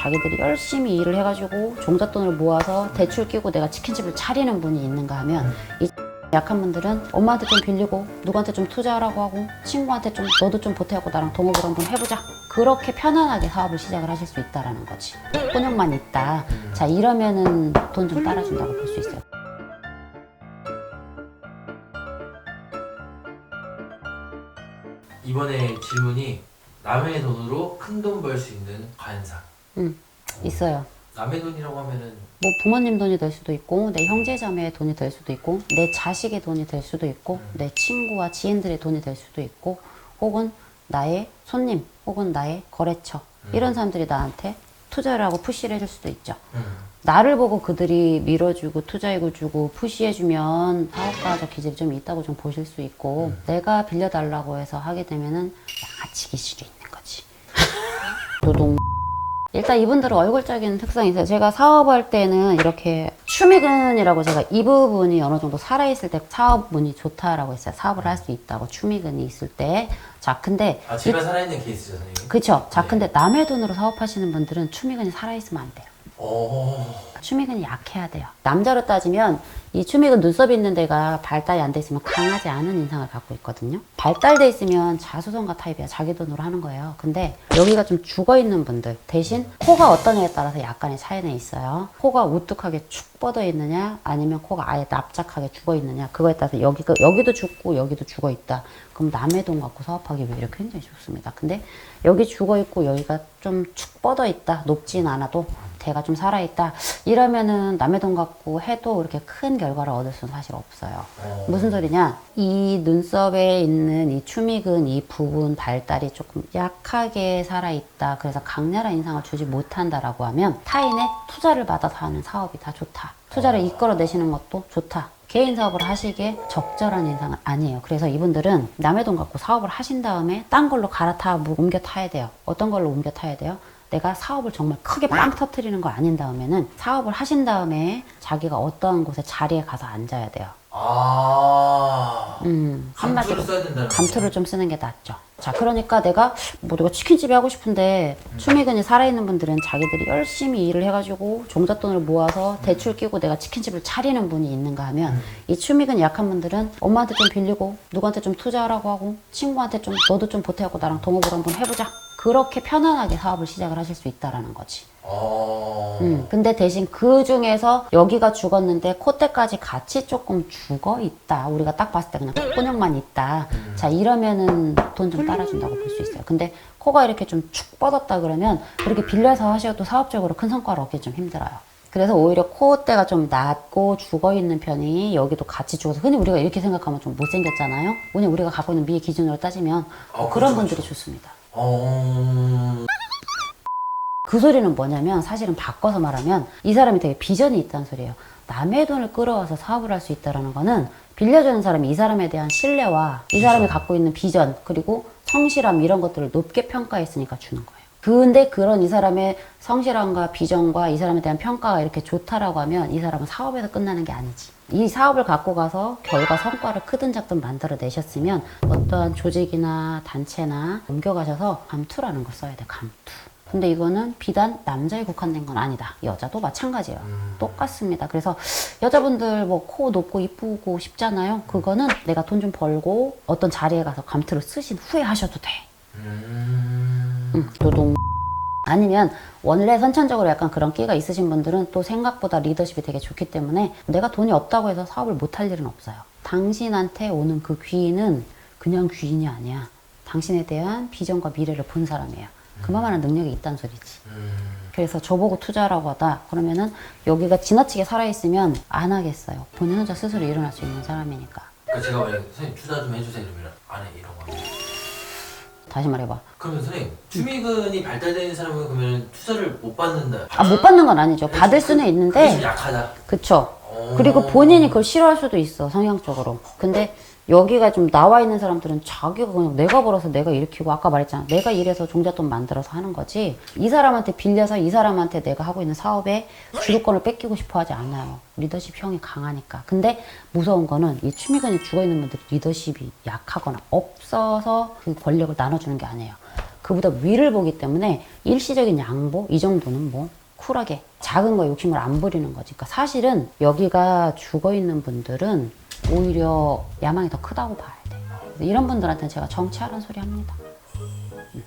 자기들이 열심히 일을 해가지고 종잣돈을 모아서 대출 끼고 내가 치킨집을 차리는 분이 있는가 하면 이 약한 분들은 엄마한테 좀 빌리고 누구한테 좀 투자하라고 하고 친구한테 좀 너도 좀 보태고 나랑 동업을 한번 해보자. 그렇게 편안하게 사업을 시작을 하실 수 있다라는 거지. 혼용만 있다. 자 이러면은 돈 좀 따라준다고 볼 수 있어요. 이번에 질문이 남의 돈으로 큰 돈 벌 수 있는 관상. 있어요. 남의 돈이라고 하면은? 뭐 부모님 돈이 될 수도 있고 내 형제 자매의 돈이 될 수도 있고 내 자식의 돈이 될 수도 있고 내 친구와 지인들의 돈이 될 수도 있고 혹은 나의 손님 혹은 나의 거래처. 이런 사람들이 나한테 투자를 하고 푸시를 해줄 수도 있죠. 음. 나를 보고 그들이 밀어주고 투자해고 주고 푸시해주면 사업가적 기질이 좀 있다고 좀 보실 수 있고 내가 빌려달라고 해서 하게 되면은 양아치 기질이 있는 거지. 노동 일단 이분들은 얼굴적인 특성이 있어요. 제가 사업할 때는 이렇게 추미근이라고 제가 이 부분이 어느 정도 살아있을 때 사업운이 좋다라고 했어요. 사업을 할 수 있다고 추미근이 있을 때. 자, 근데 아 집에 살아있는 케이스죠 선생님. 그쵸. 자, 네. 근데 남의 돈으로 사업하시는 분들은 추미근이 살아있으면 안 돼요. 오. 추미근이 약해야 돼요. 남자로 따지면 이 추미근 눈썹 있는 데가 발달이 안 돼 있으면 강하지 않은 인상을 갖고 있거든요. 발달돼 있으면 자수성가 타입이야. 자기 돈으로 하는 거예요. 근데 여기가 좀 죽어 있는 분들 대신 코가 어떠냐에 따라서 약간의 차이는 있어요. 코가 우뚝하게 축 뻗어 있느냐 아니면 코가 아예 납작하게 죽어 있느냐 그거에 따라서 여기가 여기도 죽고 여기도 죽어 있다. 그럼 남의 돈 갖고 사업하기 위해 굉장히 좋습니다. 근데 여기 죽어 있고 여기가 좀 축 뻗어 있다. 높진 않아도 대가 좀 살아 있다. 이러면은 남의 돈 갖고 해도 이렇게 큰 결과를 얻을 수는 사실 없어요. 어. 무슨 소리냐? 이 눈썹에 있는 이 추미근 이 부분 발달이 조금 약하게 살아 있다. 그래서 강렬한 인상을 주지 못한다라고 하면 타인의 투자를 받아서 하는 사업이 다 좋다. 투자를 이끌어 내시는 것도 좋다. 개인 사업을 하시기에 적절한 인상은 아니에요. 그래서 이분들은 남의 돈 갖고 사업을 하신 다음에 딴 걸로 갈아타 뭐 옮겨 타야 돼요. 어떤 걸로 옮겨 타야 돼요? 내가 사업을 정말 크게 빵 터트리는 거 아닌 다음에는 사업을 하신 다음에 자기가 어떠한 곳에 자리에 가서 앉아야 돼요. 아. 음, 감투를 한마디로 써야 된다는 감투를 좀 쓰는 게 낫죠. 자, 그러니까 내가 뭐 내가 치킨집이 하고 싶은데 추미근이 살아있는 분들은 자기들이 열심히 일을 해가지고 종잣돈을 모아서 대출 끼고 내가 치킨집을 차리는 분이 있는가 하면 이 추미근이 약한 분들은 엄마한테 좀 빌리고 누구한테 좀 투자하라고 하고 친구한테 좀 너도 좀 보태고 나랑 동업을 한번 해보자. 그렇게 편안하게 사업을 시작을 하실 수 있다라는 거지. 어. 음, 근데 대신 그 중에서 여기가 죽었는데 콧대까지 같이 조금 죽어 있다. 우리가 딱 봤을 때 그냥 콧근육만 있다. 자, 이러면은 돈 좀 따라준다고 볼 수 있어요. 근데 코가 이렇게 좀 축 뻗었다 그러면 그렇게 빌려서 하셔도 사업적으로 큰 성과를 얻기 좀 힘들어요. 그래서 오히려 콧대가 좀 낮고 죽어 있는 편이 여기도 같이 죽어서 흔히 우리가 이렇게 생각하면 좀 못생겼잖아요. 왜냐면 우리가 갖고 있는 미의 기준으로 따지면 어, 그런 그렇죠, 분들이 그렇죠. 좋습니다. 어. 그 소리는 뭐냐면 사실은 바꿔서 말하면 이 사람이 되게 비전이 있다는 소리예요. 남의 돈을 끌어와서 사업을 할 수 있다는 거는 빌려주는 사람이 이 사람에 대한 신뢰와 이 사람이 갖고 있는 비전 그리고 성실함 이런 것들을 높게 평가했으니까 주는 거예요. 근데 그런 이 사람의 성실함과 비전과 이 사람에 대한 평가가 이렇게 좋다라고 하면 이 사람은 사업에서 끝나는 게 아니지. 이 사업을 갖고 가서 결과 성과를 크든 작든 만들어 내셨으면 어떠한 조직이나 단체나 옮겨가셔서 감투라는 걸 써야 돼, 감투. 근데 이거는 비단 남자에 국한된 건 아니다. 여자도 마찬가지예요. 똑같습니다. 그래서 여자분들 뭐 코 높고 이쁘고 싶잖아요. 그거는 내가 돈 좀 벌고 어떤 자리에 가서 감투를 쓰신 후에 하셔도 돼. 음. 응, 노동. 아니면 원래 선천적으로 약간 그런 끼가 있으신 분들은 또 생각보다 리더십이 되게 좋기 때문에 내가 돈이 없다고 해서 사업을 못할 일은 없어요. 당신한테 오는 그 귀인은 그냥 귀인이 아니야. 당신에 대한 비전과 미래를 본 사람이에요. 그만한 능력이 있다는 소리지. 음. 그래서 저보고 투자라고 하다 그러면은 여기가 지나치게 살아있으면 안 하겠어요. 본인 혼자 스스로 일어날 수 있는 사람이니까. 그 제가 만약 선생님 투자 좀 해주세요 이러면 안해 이런 거. 다시 말해봐. 그러면 선생님 추미근이 발달된 사람은 그러면 투자를 못 받는다. 아, 못 받는 건 아니죠. 받을 수는 그게 좀 있는데, 약하다. 그쵸. 어. 그리고 본인이 그걸 싫어할 수도 있어, 성향적으로. 근데 여기가 좀 나와 있는 사람들은 자기가 그냥 내가 벌어서 내가 일으키고, 아까 말했잖아. 내가 일해서 종잣돈 만들어서 하는 거지. 이 사람한테 빌려서 이 사람한테 내가 하고 있는 사업에 주도권을 뺏기고 싶어 하지 않아요. 리더십 형이 강하니까. 근데 무서운 거는 이 추미근이 죽어 있는 분들이 리더십이 약하거나 없어서 그 권력을 나눠주는 게 아니에요. 그보다 위를 보기 때문에 일시적인 양보 이 정도는 뭐 쿨하게 작은 거 욕심을 안 부리는 거지. 그러니까 사실은 여기가 죽어 있는 분들은 오히려 야망이 더 크다고 봐야 돼. 이런 분들한테는 제가 정치하라는 소리 합니다. 음.